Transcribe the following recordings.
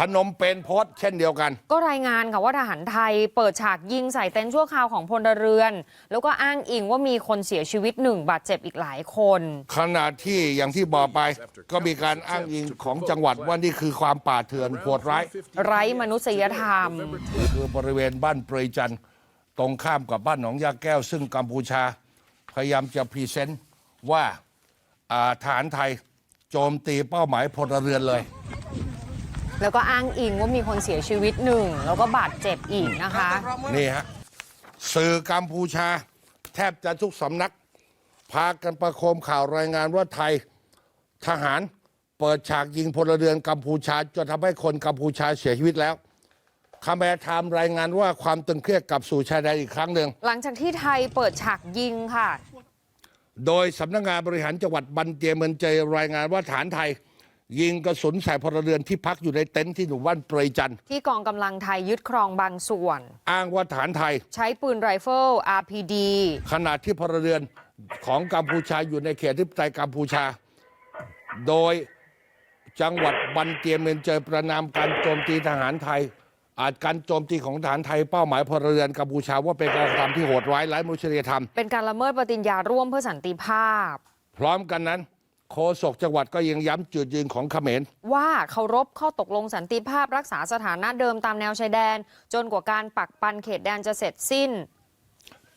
พนมเปญโพสต์เช่นเดียวกัน ก็รายงานค่ะว่าทหารไทยเปิดฉากยิงใส่เต็นท์ชั่วคราวของพลเรือน แล้วก็อ้างอิงว่ามีคนเสียชีวิตหนึ่งบาดเจ็บอีกหลายคน ขณะที่อย่างที่บอกไปก็มีการอ้างอิงของจังหวัดว่านี่คือความป่าเถื่อนโหดร้ายไร้มนุษยธรรม คือบริเวณบ้านเปรยจันทร์ตรงข้ามกับบ้านหนองยาแก้ว ซึ่งกัมพูชา พยายามจะพรีเซนต์ว่าอ่าฐานไทยโจมตีเป้าหมายพลเรือนเลย แล้วก็อ้างอิงว่ามีคนเสียชีวิตหนึ่งแล้วก็บาดเจ็บอีกนะคะ นี่ฮะสื่อกัมพูชา แทบจะทุกสำนัก พากันประโคมข่าวรายงานว่าไทยทหารเปิดฉากยิงพลเรือนกัมพูชาจนทำให้คนกัมพูชาเสียชีวิตแล้วคาแมร์ไทม์รายงานว่าความตึงเครียดกลับสู่ชายแดนอีกครั้งหนึ่งหลังจากที่ไทยเปิดฉากยิงค่ะ โดยสำนักงานบริหารจังหวัดบันเตียเมืองเจยรายงานว่าฐานไทย ยิงกระสุนใส่พลเรือนที่พักอยู่ในเต็นท์ที่หมู่บ้านเปรยจันทร์ที่กองกำลังไทยยึดครองบางส่วน อ้างว่าฐานไทย ใช้ปืนไรเฟิล RPD ขณะที่พลเรือนของกัมพูชาอยู่ในเขตอธิปไตยกัมพูชา โดยจังหวัดบันเตียเมนเจอประนามการโจมตีทหารไทย อาจการโจมตีของทหารไทยเป้าหมายพลเรือนกัมพูชาว่าเป็นการกระทำที่โหดร้ายไร้มนุษยธรรม เป็นการละเมิดปฏิญญาร่วมเพื่อสันติภาพ พร้อมกันนั้น โฆษกจังหวัดก็ยังย้ำจุดยืนของเขมร ว่าเคารพข้อตกลงสันติภาพรักษาสถานะเดิมตามแนวชายแดน จนกว่าการปักปันเขตแดนจะเสร็จสิ้น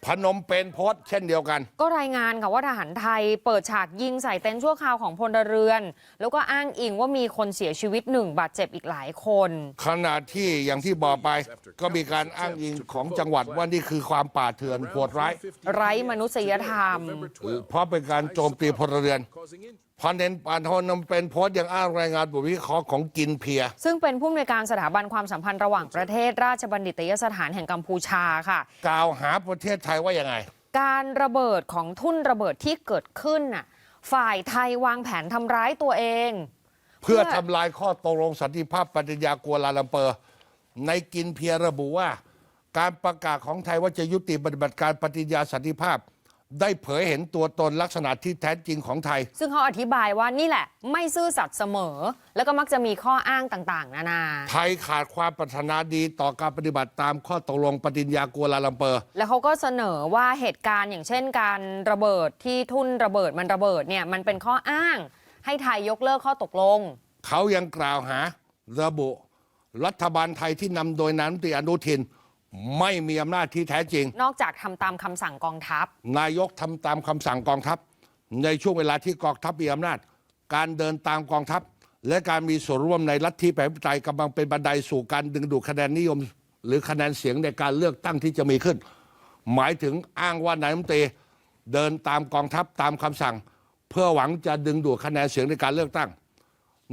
พนมเปญโพสต์เช่นเดียวกัน ก็รายงานค่ะว่าทหารไทยเปิดฉากยิงใส่เต็นท์ชั่วคราวของพลเรือน แล้วก็อ้างอิงว่ามีคนเสียชีวิตหนึ่งบาดเจ็บอีกหลายคน ขณะที่อย่างที่บอกไปก็มีการอ้างอิงของจังหวัดว่านี่คือความป่าเถื่อนโหดร้ายไร้มนุษยธรรมเพราะเป็นการโจมตีพลเรือนพันเนนปานทนนเป็นโพสต์ยังอ้างรายงานบทวิเคราะห์ของกินเพีย ซึ่งเป็นผู้อำนวยการสถาบันความสัมพันธ์ระหว่างประเทศราชบัณฑิตยสถานแห่งกัมพูชาค่ะ กล่าวหาประเทศไทยว่ายังไง การระเบิดของทุ่นระเบิดที่เกิดขึ้นน่ะฝ่ายไทยวางแผนทำร้ายตัวเอง เพื่อทำลายข้อตกลงสันติภาพปฏิญญากัวลาลัมเปอร์ ในกินเพียระบุว่า การประกาศของไทยว่าจะยุติปฏิบัติการปฏิญญาสันติภาพ ได้เผยเห็นตัวตนลักษณะที่แท้จริงของไทย ซึ่งเขาอธิบายว่านี่แหละ ไม่ซื่อสัตย์เสมอ แล้วก็มักจะมีข้ออ้างต่างๆ นานา ไทยขาดความปรารถนาดีต่อการปฏิบัติตามข้อตกลงปฏิญญากัวลาลัมเปอร์ แล้วเขาก็เสนอว่าเหตุการณ์อย่างเช่นการระเบิดที่ทุ่นระเบิดมันระเบิดเนี่ยมันเป็นข้ออ้าง ให้ไทยยกเลิกข้อตกลง เขายังกล่าวหาระบุ รัฐบาลไทยที่นำโดยนายรัฐมนตรีอนุทิน ไม่มีอำนาจที่แท้จริง นอกจากทำตามคำสั่งกองทัพ นายกทำตามคำสั่งกองทัพ ในช่วงเวลาที่กองทัพมีอำนาจ การเดินตามกองทัพ และการมีส่วนร่วมในลัทธิประชาธิปไตยกำลังเป็นบันไดสู่การดึงดูดคะแนนนิยม หรือคะแนนเสียงในการเลือกตั้งที่จะมีขึ้น หมายถึงอ้างว่านายรัฐมนตรีเดินตามกองทัพตามคำสั่ง เพื่อหวังจะดึงดูดคะแนนเสียงในการเลือกตั้ง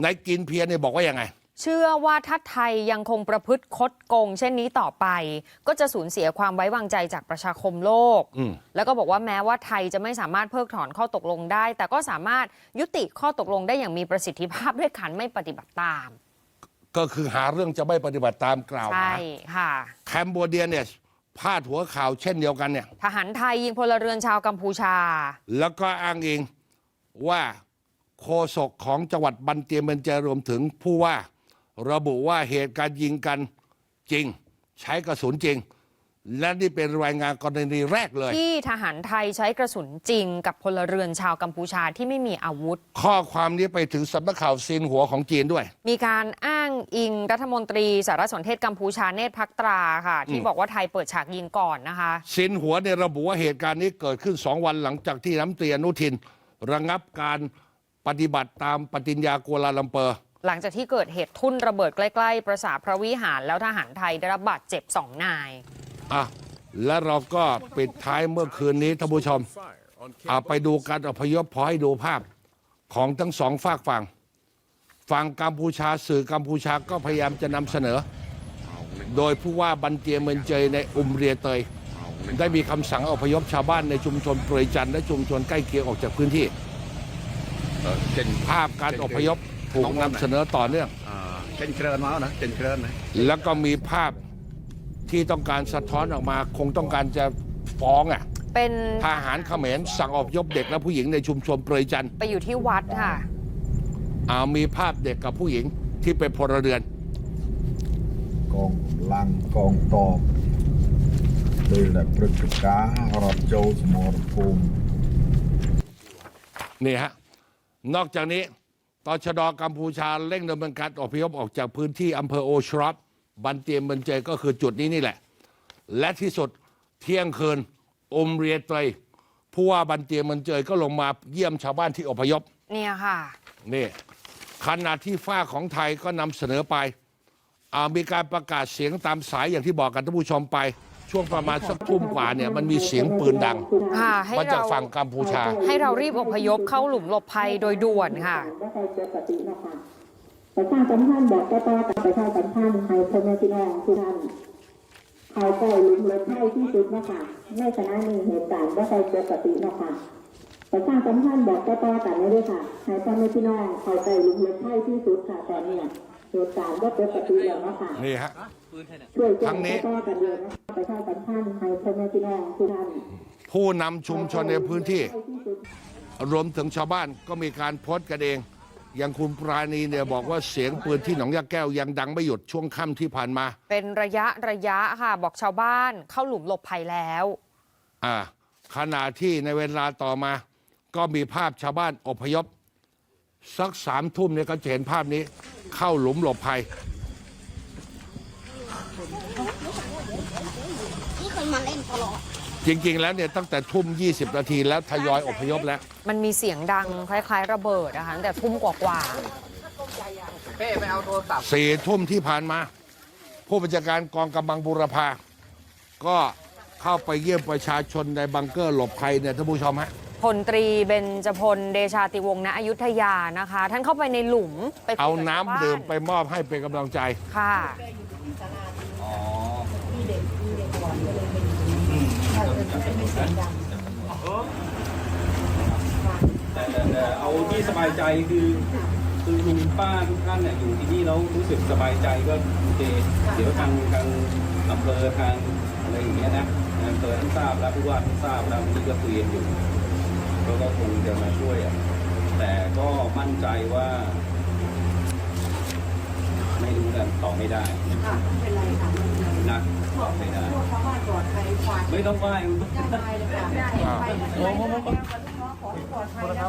ในายกินเพียรเนี่ยบอกว่ายังไง เชื่อว่าถ้าไทยยังคงประพฤติคดโกง เช่นนี้ต่อไป ก็จะสูญเสียความไว้วางใจจากประชาคมโลกอืมแล้วก็บอกว่าแม้ว่าไทยจะไม่สามารถเพิกถอนข้อตกลงได้ แต่ก็สามารถยุติข้อตกลงได้อย่างมีประสิทธิภาพด้วยการไม่ปฏิบัติตาม ก็คือหาเรื่องจะไม่ปฏิบัติตามกล่าวใช่หาค่ะแคมโบเดียเนี่ยพาดหัวข่าวเช่นเดียวกันเนี่ย ทหารไทยยิงพลเรือนชาวกัมพูชา แล้วก็อ้างอิงว่าโฆษกของจังหวัดบันเตียเมนเจรวมถึงผู้ว่า ระบุว่าเหตุการณ์ยิงกันจริง ใช้กระสุนจริง และนี่เป็นรายงานกรณีแรกเลย ที่ทหารไทยใช้กระสุนจริง กับพลเรือนชาวกัมพูชาที่ไม่มีอาวุธ ข้อความนี้ไปถึงสำนักข่าวซินหัวของจีนด้วย มีการอ้างอิงรัฐมนตรีสารสนเทศกัมพูชาเนตรพักตราค่ะ ที่บอกว่าไทยเปิดฉากยิงก่อนนะคะ ซินหัวเนี่ยระบุว่าเหตุการณ์นี้เกิดขึ้นสองวันหลังจากที่น้ำเตรียอนุทิน ระงับการปฏิบัติตามปฏิญญากัวลาลัมเปอร์ หลังจากที่เกิดเหตุทุ่นระเบิดใกล้ๆ ประสาทพระวิหารแล้วทหารไทยได้รับบาดเจ็บสองนาย อะและเราก็ปิดท้ายเมื่อคืนนี้ท่านผู้ชมอ่ไปดูการอพยพพอให้ดูภาพของทั้งสองฝากฝั่งฝั่งกัมพูชาสื่อกัมพูชาก็พยายามจะนำเสนอ โดยผู้ว่าบันเตียเมินเจยในอุมเรียเตย ได้มีคำสั่งอพยพชาวบ้านในชุมชนเปรยจันและชุมชนใกล้เคียงออกจากพื้นที่ ภาพการอพยพ ถูกนำเสนอต่อเนื่องเจนเคลินมาแล้วนะเจนเครินนะแล้วก็มีภาพที่ต้องการสะท้อนออกมา คงต้องการจะฟ้องอะ เป็นทหารเขมรสั่งอบยบเด็กและผู้หญิงในชุมชนเปรยจันไปอยู่ที่วัดค่ะอามีภาพเด็กกับผู้หญิงที่ไป็นพลเรือน กองลังกองตอบโดยแหละประกษารับโจสมรภูมินี่ฮะ นอกจากนี้ ตชดกัมพูชาเร่งดำเนินการอพยพออกจากพื้นที่อำเภอโอชรอปบันเตียมบันเจยก็คือจุดนี้นี่แหละ และที่สุดเที่ยงคืนอมเรียเตยผู้ว่าบันเตียมบันเจยก็ลงมาเยี่ยมชาวบ้านที่อพยพเนี่ยค่ะนี่ขณะที่ฝ้ากของไทยก็นำเสนอไปอ่ามีการประกาศเสียงตามสายอย่างที่บอกกันท่านผู้ชมไป ช่วงประมาณสักทุ่มกว่าเนี่ยมันมีเสียงปืนดังค่ะให้มาจากเราฝั่งกัมพูชา ให้เรารีบอพยพเข้าหลุมหลบภัยโดยด่วนค่ะว่าใครเจอปฏินะคะประชาสัมพันธ์บอกต่อๆกับประชาสัมพันธ์ให้พ่อแม่พี่น้องทุกท่านเขาใกล้ลุมเล็กให้ที่สุดนะคะในขณะนี้เหตุการณ์ว่าใครเจอปฏินะคะประชาสัมพันธ์บอกต่อๆกันเลยด้วยค่ะให้พ่อแม่พี่น้องเขาใกล้ลุมเล็กให้ที่สุดค่ะตอนนี้ เหตุการณ์ว่าเจอปฏิแล้วนะคะนี่ฮะ ช่วยแจ้ทั้งงนี้ต่อๆกันเลยนะคะประชาสัมพันธ์ให้พ่อแม่พี่น้องทุกท่านผู้นำชุมชนในพื้นที่ให้ที่สุดรวมถึงชาวบ้านก็มีการโพสต์กันเอง อย่างคุณปราณีเนี่ยบอกว่าเสียงปืนที่หนองยาแก้วยังดังไม่หยุดช่วงค่ำที่ผ่านมา เป็นระยะระยะค่ะบอกชาวบ้านเข้าหลุมหลบภัยแล้ว อ่าขณะที่ในเวลาต่อมา ก็มีภาพชาวบ้านอพยพ สักสามทุ่มเนี่ยก็จะเห็นภาพนี้ เข้าหลุมหลบภัย นี่เคยมาเล่นตลอดจริง ๆ แล้วเนี่ยตั้งแต่ทุ่ม 20 นาทีแล้วทยอยอพยพแล้ว มันมีเสียงดังคล้ายๆ ระเบิดนะคะตั้งแต่ทุ่มกว่าสี่ทุ่มที่ผ่านมา ผู้บัญชาการกองกำลังบุรพา ก็เข้าไปเยี่ยมประชาชนในบังเกอร์หลบภัยเนี่ยท่านผู้ชมฮะๆ พลตรีเบญจพลเดชาติวงศ์ณอยุธยานะคะ ท่านเข้าไปในหลุมไปคุยเอากับน้ำชวบ้ดื่มไปมอบให้เป็นกำลังใจ ค่ะ แต่แต่แต่เอาที่สบายใจคือคือลุงป้าทุกท่านเนี่ยอยู่ที่นี่แล้วรู้สึกสบายใจก็โอเคเดี๋ยวทางทางอำเภอทางอะไรอย่างเงี้ยนะทางอำเภอท่านทราบแล้วผู้ว่าท่านทราบแล้วที่ก็คุยกันอยู่ ก็ก็คงจะมาช่วยอะแต่ก็มั่นใจว่า ไม่รู้กันตอบไม่ได้นะตอบไม่ได้ไม่ต้องไหว้อ่า